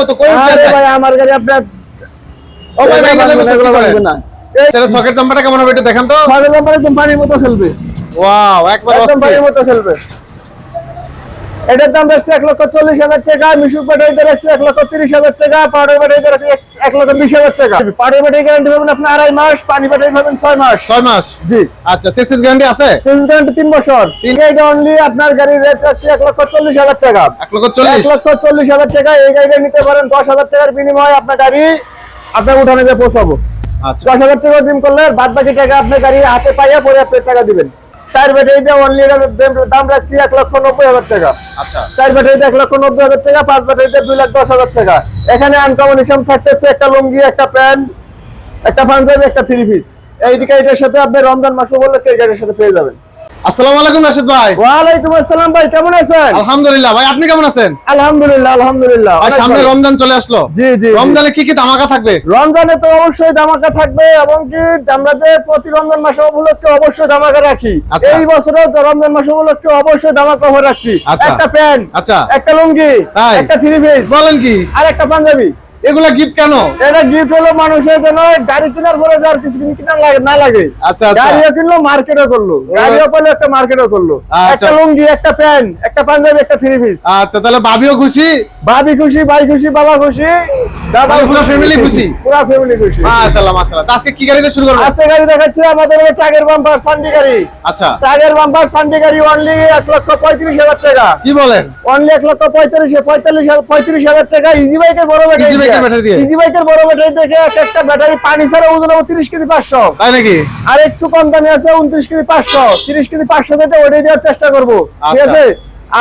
মতো আমার গাড়ি আপনার? না। সকেট জাম্পারটা কেমন হবে এটা দেখান তো। সকেট নম্বর একদম পানির মতো খেলবে। ওয়াও একবার একদম অস্থির। পানির মতো খেলবে। এটার দাম রাখছে এক লক্ষ চল্লিশ হাজার টাকা মিশুক ব্যাটারিতে রাখছে এক লক্ষ তিরিশ হাজার টাকা পাউডার ব্যাটারিতে রাখছে এক- লক্ষ বিশ হাজার টাকা। পাউডার ব্যাটারি গ্যারান্টি পাবেন আপনি আড়াই মাস পানি ব্যাটারি পাবেন ছয় মাস। ছয় মাস? জি। আচ্ছা সিক্স গ্যারান্টি আছে? চেঞ্জ গ্যারান্টি তিন বছর। অনলি আপনার গাড়ির রেট রাখছে এক লক্ষ চল্লিশ হাজার টাকা। এক লক্ষ এক লক্ষ চল্লিশ হাজার টাকা এই গাড়িটা নিতে পারেন দশ হাজার টাকার বিনিময়ে আপনার গাড়ি আপনার উঠানে যে পৌঁছাবো। আচ্ছা। দশ হাজার টাকা অগ্রিম করলে বাদ বাকি টাকা আপনার গাড়ি হাতে পাইয়া পরে আপনি টাকা দিবেন। চার ব্যাটারিতে অনলি দাম রাখছি এক লক্ষ নব্বই হাজার টাকা। আচ্ছা। চার ব্যাটারিতে এক লক্ষ নব্বই হাজার টাকা পাঁচ ব্যাটারিতে দুই লাখ দশ হাজার টাকা। এখানে আনকমন হিসাব থাকতেছে একটা লুঙ্গি একটা প্যান্ট একটা পাঞ্জাবি একটা থ্রি পিস এই গাড়িটার সাথে আপনি রমজান মাসে বললে এই গাড়ির সাথে পেয়ে যাবেন। আসসালামু আলাইকুম রাশিদ ভাই ওয়ালাইকুম আসসালাম ভাই কেমন আছেন আলহামদুলিল্লাহ ভাই আপনি কেমন আছেন আলহামদুলিল্লাহ আলহামদুলিল্লাহ ভাই সামনে রমজান চলে আসলো জি জি। রমজানে কি কি ধামাকা থাকবে রমজানে তো অবশ্যই ধামাকা থাকবে এবং কি আমরা যে প্রতি রমজান মাস উপলক্ষে অবশ্যই ধামাকা রাখি আচ্ছা। এই বছরও তো রমজান মাস উপলক্ষে অবশ্যই ধামাকা অফার রাখছি আচ্ছা। একটা প্যান্ট আচ্ছা। একটা লুঙ্গি? একটা থ্রি পিস বলেন কি আর একটা পাঞ্জাবি এগুলা গিফট কেন? এটা গিফট হলো মানুষের জন্য গাড়ি কেনার পরে যার কিছু কিনা লাগে না লাগে। আচ্ছা আচ্ছা। গাড়িও কিনলো মার্কেটও করল। গাড়িও করল একটা মার্কেটও করল। আচ্ছা। একটা লুঙ্গি একটা প্যান্ট একটা পাঞ্জাবি একটা থ্রি পিস আচ্ছা তাহলে ভাবিও খুশি? ভাবি খুশি ভাই খুশি বাবা খুশি দাদা পুরো family খুশি? পুরো ফ্যামিলি খুশি। মাশাআল্লাহ মাশাআল্লাহ। আজকে কি গাড়িতে শুরু করব আজকে গাড়ি দেখাচ্ছে আমাদের ট্রাকের বাম্পার সান্ডি গাড়ি। আচ্ছা। ট্রাকের বাম্পার সান্ডি গাড়ি অনলি এক লক্ষ পঁয়ত্রিশ হাজার টাকা। কি বলেন? অনলি এক লক্ষ পঁয়তাল্লিশ পঁয়তাল্লিশ হাজার- টাকা। ইজি বাইকের বড় ব্যাটারি দিয়ে? ইজি বাইকের বড় ব্যাটারি থেকে একটা ব্যাটারি পানি ছাড়া ওজন হবে তিরিশ কেজি পাঁচশো। তাই নাকি? আর একটু কম দামে আছে উনত্রিশ কেজি পাঁচশো। তিরিশ কেজি পাঁচশো থেকে ওটাই দেওয়ার চেষ্টা করব। ঠিক আচ্ছা। আছে?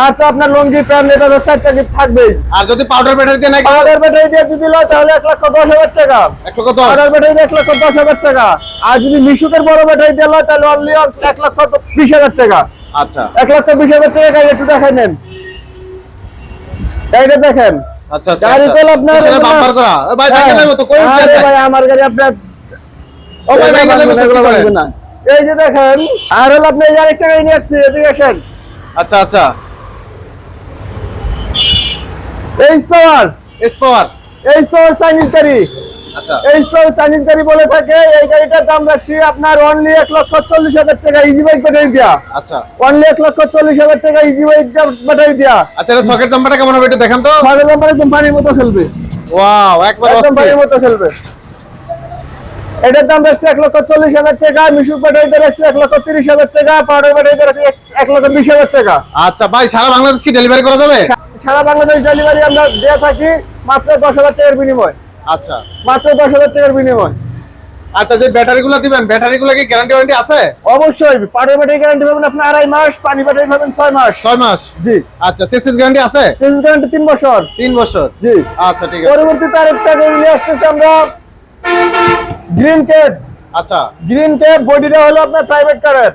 আর তো আপনার লঙ্গি প্যান্ট এটা তো চারটা গিফট থাকবেই। আর যদি পাউডার ব্যাটারি দিয়ে নাকি? পাউডার ব্যাটারি দিয়ে যদি লয় তাহলে এক লক্ষ দশ হাজার টাকা। এক লক্ষ দশ? পাউডার ব্যাটারি দিয়ে এক লক্ষ দশ হাজার টাকা। আর যদি মিশুকের বড় ব্যাটারি দিয়ে লয় তাহলে অনলি এক লক্ষ বিশ হাজার টাকা। আচ্ছা। এক লক্ষ বিশ হাজার টাকা একটু দেখাই নেন। গাড়িটা দেখেন। আচ্ছা আচ্ছা গাড়ি আচ্ছা। আপনার বাম্পার করা ভাই ভাই মতো কোন। ভাই আমার গাড়ি আপনার ও ভাই ভাই মতো এগুলো কি করেন? লাগবে না। এই যে দেখেন আর হলো আপনি এই আরেকটা গাড়ি নিয়ে আসছি এদিকে আসেন আচ্ছা আচ্ছা এই স্পাওয়ার পাওয়ার এই স্পাওয়ার চাইনিজ গাড়ি এই স্পাওয়ার চাইনিজ গাড়ি বলে থাকে এই গাড়িটার দাম রাখছি আপনার অনলি এক লক্ষ চল্লিশ হাজার টাকা ইজি বাইক ব্যাটারি দিয়া। আচ্ছা। অনলি এক লক্ষ চল্লিশ হাজার টাকা ইজি বাইক ব্যাটারি দিয়া। আচ্ছা এটা সকেট জাম্পারটা কেমন হবে একটু দেখান তো। ছয় নম্বর একদম মতো খেলবে। ওয়াও একবার একদম মতো খেলবে। এটার দাম রাখছে এক লক্ষ চল্লিশ হাজার টাকা মিশুক ব্যাটারিতে রাখছে এক লক্ষ তিরিশ হাজার টাকা পাউডার ব্যাটারিতে রাখছে এক- লক্ষ বিশ হাজার টাকা। আচ্ছা ভাই সারা বাংলাদেশ কি ডেলিভারি করা যাবে? সারা বাংলাদেশ ডেলিভারি আমরা দিয়ে থাকি মাত্র দশ হাজার টাকার বিনিময়। আচ্ছা। মাত্র দশ হাজার টাকার বিনিময়। আচ্ছা যে ব্যাটারিগুলো দিবেন ব্যাটারিগুলো কি গ্যারান্টি ওয়ারেন্টি আছে? অবশ্যই পাউডার ব্যাটারি গ্যারান্টি পাবেন আপনি আড়াই মাস পানি ব্যাটারি পাবেন ছয় মাস। ছয় মাস? জি। আচ্ছা সিক্স গ্যারান্টি আছে? চেঞ্জ গ্যারান্টি তিন বছর। তিন বছর। জি। আচ্ছা ঠিক আছে। পরবর্তীতে আরেকটা গাড়ি নিয়ে আসতেছে আমরা। গ্রিন ক্যাব আচ্ছা। গ্রিন ক্যাব বডিটা হলো আপনার প্রাইভেট কারের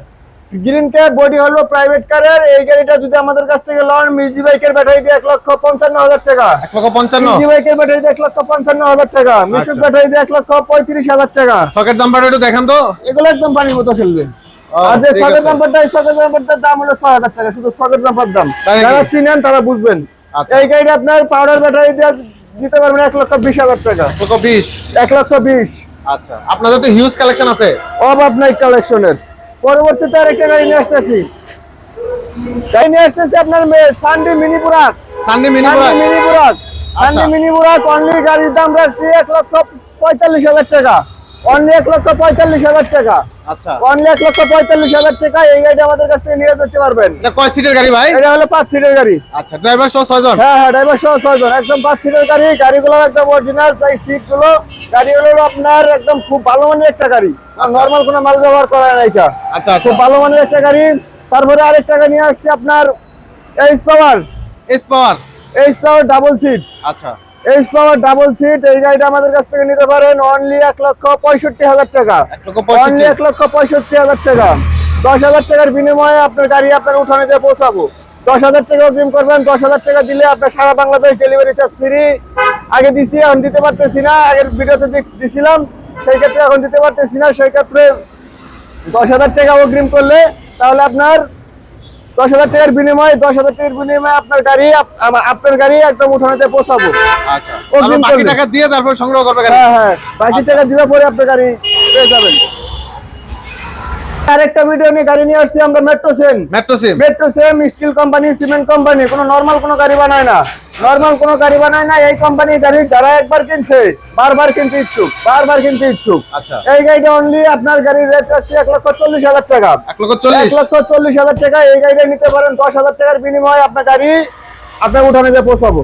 গ্রিন ক্যাব বডি হলো প্রাইভেট কারের এই গাড়িটা যদি আমাদের কাছ থেকে লন মিউজি বাইকের ব্যাটারি দিয়ে এক লক্ষ পঞ্চান্ন হাজার টাকা। এক লক্ষ পঞ্চান্ন? মিউজি বাইকের ব্যাটারি দিয়ে এক লক্ষ পঞ্চান্ন হাজার টাকা। আচ্ছা। ব্যাটারি দিয়ে এক লক্ষ পঁয়ত্রিশ হাজার টাকা। সকেট জাম্পারটা একটু দেখান তো। এগুলো একদম পানির মতো খেলবে আর যে সকেট নাম্বারটা এই সকেট নাম্বারটার দাম হলো ছয় হাজার টাকা। শুধু সকেট নাম্বার দাম। যারা চিনেন তারা বুঝবেন। আচ্ছা। এই গাড়িটা আপনার পাউডার ব্যাটারি দিয়ে দিতে পারবেন এক লক্ষ বিশ হাজার টাকা। এক লক্ষ বিশ? এক লক্ষ বিশ। আচ্ছা। আপনাদের তো হিউজ কালেকশন আছে। অভাব নাই কালেকশনের পরবর্তীতে আরেকটা গাড়ি নিয়ে আসতেছি। গাড়ি নিয়ে আসতেছি আপনার Sunday mini Burak Sunday mini Sunday mini Burak Sunday. Mini Burak only গাড়ির দাম রাখছি এক লক্ষ পঁয়তাল্লিশ হাজার টাকা। অনলি এক লক্ষ পঁয়তাল্লিশ হাজার টাকা। আচ্ছা। অনলি এক লক্ষ পঁয়তাল্লিশ হাজার টাকা এই গাড়িটা আমাদের কাছ থেকে নিয়ে যেতে পারবেন। এটা কয় সিটের গাড়ি ভাই? এটা হলো পাঁচ সিটের গাড়ি। আচ্ছা ড্রাইভার সহ ছয়জন? হ্যাঁ হ্যাঁ ড্রাইভার সহ ছয়জন। একদম পাঁচ সিটের গাড়ি গাড়িগুলো একদম অরিজিনাল চাই সিটগুলো। গাড়িগুলো আপনার একদম খুব ভালো মানের একটা গাড়ি। নর্মাল কোনো মাল ব্যবহার করা নাই আচ্ছা আচ্ছা। খুব ভালো মানের একটা গাড়ি। তারপরে আরেকটা গাড়ি নিয়ে আসছে আপনার H power S power H power double seat আচ্ছা। এইচ পাওয়ার ডাবল সিট এই গাড়িটা আমাদের কাছ থেকে নিতে পারেন অনলি এক লক্ষ পঁয়ষট্টি হাজার টাকা। অনলি এক লক্ষ পঁয়ষট্টি হাজার টাকা। দশ হাজার টাকার বিনিময়ে আপনার গাড়ি আপনার উঠানে দিয়ে পৌঁছাবো। দশ হাজার টাকা অগ্রিম করবেন দশ হাজার টাকা দিলে আপনার সারা বাংলাদেশ ডেলিভারি চার্জ ফ্রি আগে দিছি এখন দিতে পারতেছি না। আগের ভিডিওতে দিছিলাম সেই ক্ষেত্রে এখন দিতে পারতেছি না। সেই ক্ষেত্রে দশ হাজার টাকা অগ্রিম করলে তাহলে আপনার দশ হাজার টাকার বিনিময়ে দশ হাজার টাকার বিনিময়ে আপনার গাড়ি আপ- আপনার গাড়ি একদম উঠানোতে পৌঁছাবো। আচ্ছা বাকি টাকা দিয়ে তারপর সংগ্রহ করবে হ্যাঁ হ্যাঁ বাকি টাকা দিলে পরে আপনার গাড়ি পেয়ে যাবেন। আরেকটা ভিডিও নিয়ে গাড়ি নিয়ে আসছি আমরা মেট্রো সেন মেট্রো সিম metro same steel company cement company কোনো নরমাল কোনো গাড়ি বানায় না। নরমাল কোনো গাড়ি বানায় না এই কোম্পানির গাড়ি যারা একবার কিনছে বারবার কিনতে ইচ্ছুক বারবার কিনতে ইচ্ছুক। আচ্ছা। এই গাড়িটা অনলি আপনার গাড়ির রেট রাখছে এক লক্ষ চল্লিশ হাজার টাকা। এক লক্ষ চল্লিশ। এক লক্ষ চল্লিশ হাজার টাকা এই গাড়িটা নিতে পারেন দশ হাজার টাকার বিনিময়ে আপনার গাড়ি আপনার উঠানে যে পৌঁছাবো।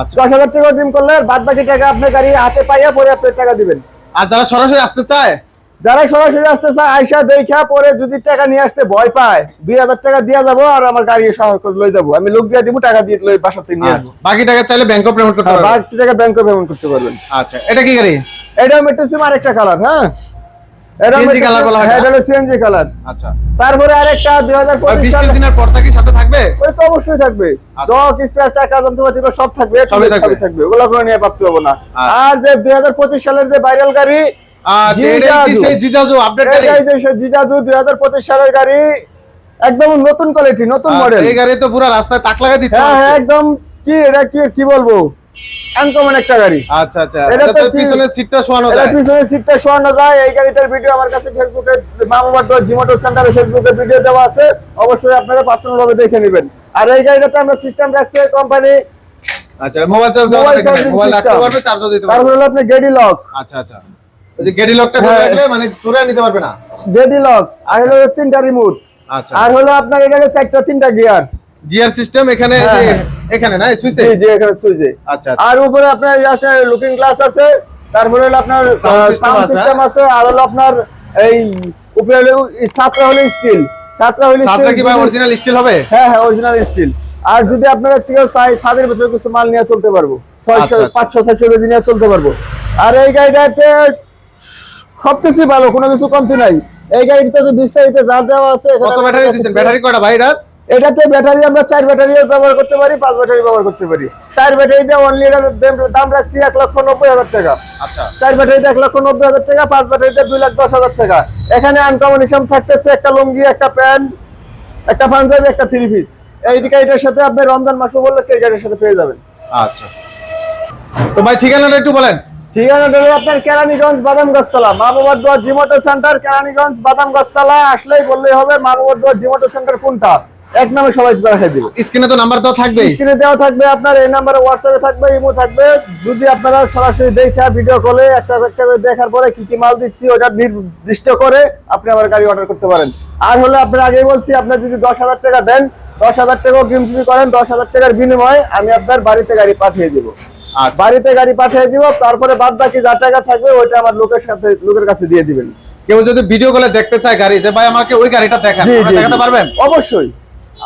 আচ্ছা। দশ হাজার টাকা ড্রিম করলে বাদ বাকি টাকা আপনার গাড়ি হাতে পাইয়া পরে আপনার টাকা দিবেন। আর যারা সরাসরি আসতে চায় যারা সরাসরি আসতে চায় আইসা দেখা পরে যদি টাকা নিয়ে আসতে ভয় পায় দুই হাজার টাকা দিয়া যাব আর আমার গাড়ি সহায় করে লই যাব আমি লোক দিয়ে দিব টাকা দিয়ে লই বাসা থেকে নিয়ে আসব আচ্ছা। বাকি টাকা চাইলে ব্যাংক পেমেন্ট করতে আর পারবে বাকি টাকা ব্যাংকে পেমেন্ট করতে পারবেন আচ্ছা এটা কি গাড়ি এটা মেট্রো সিম আরেকটা কালার হ্যাঁ এটা CNG metro colour sim- বলা হয় হ্যাঁ, না? এটা হলো সিএনজি কালার তারপরে আরেকটা দুই হাজার পঁচিশ দিনের পর্দা কি সাথে থাকবে ওই তো অবশ্যই থাকবে। জক স্পেয়ার চাকা যন্ত্রপাতি সব থাকবে সবই থাকবে। সবই থাকবে ওগুলো নিয়ে প্রাপ্তি হব না। আর যে দুই হাজার পঁচিশ সালের যে ভাইরাল গাড়ি আচ্ছা সালের গাড়ি একদম নতুন কোয়ালিটি নতুন আচ্ছা, মডেল এই গাড়ি তো পুরো রাস্তায় তাক লাগা দিচ্ছে হ্যাঁ হ্যাঁ একদম কি এটা কি কি বলব? আনকমন একটা গাড়ি। আচ্ছা আচ্ছা এটা এটা তো তো কি- পিছনের সিটটা শোয়ানো এটা যায়। সিটটা শোয়ানো যায়। এই গাড়িটার ভিডিও আমার কাছে ফেসবুকে মামাবাদ সেন্টারে ফেসবুকে ভিডিও দেওয়া আছে। অবশ্যই আপনারা পার্সোনাল ভাবে দেখে নেবেন। আর এই গাড়িটাতে আমরা সিস্টেম রাখছি কোম্পানি আচ্ছা মোবাইল চার্জ দেওয়া মোবাইল রাখতে পারবে চার্জও দিতে তারপর পারবে। হলো আপনার গেডি লক আচ্ছা আচ্ছা। ওই যে গেডি লকটা করে হ্যাঁ। রাখলে মানে চুরে নিতে পারবে না। গেডি লক আর হলো তিনটা রিমোট আচ্ছা। আর হলো আপনার এটা চারটা তিনটা গিয়ার গিয়ার সিস্টেম এখানে হ্যাঁ, হ্যাঁ। এখানে না সুইচে জি জি এখানে সুইচে আচ্ছা আর উপরে আপনার আছে লুকিং গ্লাস আছে। তারপরে হলো আপনার সাউন্ড সিস্টেম আছে আর হলো আপনার এই উপরে হলো সাতটা হলো স্টিল সাতটা হলো সাতটা কি ভাই অরিজিনাল স্টিল হবে? হ্যাঁ হ্যাঁ অরিজিনাল স্টিল আর যদি আপনারা ছাদের ভিতরে কিছু মাল নিয়ে চলতে পারব। ছয়শো আচ্ছা, আচ্ছা। পাঁচশো ছয়শো কেজি নিয়ে চলতে পারব। আর এই গাড়িটাতে সবকিছুই ভালো কোনো কিছু কমতি নাই। এই গাড়িতে যে বিস্তারিত জাল দেওয়া আছে কত ব্যাটারি। দিচ্ছেন? ব্যাটারি কয়টা ভাই এটা এটাতে ব্যাটারি আমরা চার ব্যাটারি ব্যবহার করতে পারি পাঁচ ব্যাটারি ব্যবহার করতে পারি। চার ব্যাটারি দিয়ে অনলি দাম রাখছি এক লক্ষ নব্বই হাজার টাকা। আচ্ছা। চার ব্যাটারিতে এক লক্ষ নব্বই হাজার টাকা পাঁচ ব্যাটারিতে দুই লাখ দশ হাজার টাকা। এখানে আনকমন হিসাব থাকতেছে একটা লুঙ্গি একটা প্যান্ট একটা পাঞ্জাবি একটা থ্রি পিস এই গাড়িটার সাথে আপনি রমজান মাসও বললে এই গাড়ির সাথে পেয়ে যাবেন। আচ্ছা। তো ভাই ঠিকানাটা একটু বলেন। ঠিকানাটা হলো আপনার কেরানীগঞ্জ বাদাম গাছতলা মাহবুবার দোয়ার জিমোটো সেন্টার কেরানীগঞ্জ বাদাম গাছতলা আসলেই বললেই হবে মাহবুবার দোয়ার জিমোটো সেন্টার কোনটা? এক নামে সবাই রাখাই দিব। স্ক্রিনে তো নাম্বার দেওয়া থাকবেই। স্ক্রিনে দেওয়া থাকবে আপনার এই নাম্বারে হোয়াটসঅ্যাপে থাকবে ইমো থাকবে। যদি আপনারা সরাসরি দেখা ভিডিও কলে একটা একটা করে দেখার পরে কি কি মাল দিচ্ছি ওটা নির্দিষ্ট করে আপনি আমার গাড়ি অর্ডার করতে পারেন। আর হলে আপনার আগেই বলছি আপনার যদি দশ হাজার টাকা দেন দশ হাজার টাকা অগ্রিম যদি করেন দশ হাজার টাকার বিনিময়ে আমি আপনার বাড়িতে গাড়ি পাঠিয়ে দিব। বাড়িতে গাড়ি পাঠিয়ে দিব তারপরে বাদ বাকি যা টাকা থাকবে ওইটা আমার লোকের সাথে লোকের কাছে দিয়ে দিবেন। কেউ যদি ভিডিও কলে দেখতে চায় গাড়ি যে ভাই আমাকে ওই গাড়িটা দেখান দেখাতে পারবেন? অবশ্যই।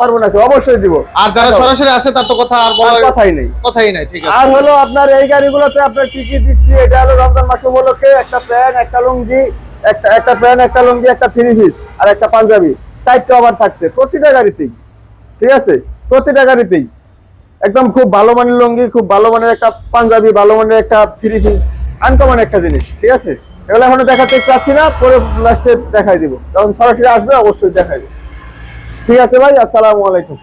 পারব নাকি অবশ্যই দিব। আর যারা সরাসরি আসে তার তো কথা আর বলার কথাই নেই। কথাই নাই ঠিক আছে। আর হলো আপনার এই গাড়িগুলোতে আপনার কি কি দিচ্ছি এটা হলো রমজান মাস উপলক্ষে একটা প্যান্ট একটা লুঙ্গি একটা একটা প্যান্ট একটা লুঙ্গি একটা থ্রি পিস আর একটা পাঞ্জাবি। চারটে ওভার থাকছে প্রতিটা গাড়িতেই ঠিক আছে? প্রতিটা গাড়িতেই। একদম খুব ভালো মানের লুঙ্গি, খুব ভালো মানের একটা পাঞ্জাবি, ভালো মানের একটা থ্রি পিস আনকমন একটা জিনিস, ঠিক আছে? এগুলো এখনও দেখাতে চাচ্ছি না, পরে লাস্টে দেখাই দিব। যখন সরাসরি আসবে, অবশ্যই দেখাই দিব। ঠিক আছে ভাই, আসসালামু আলাইকুম।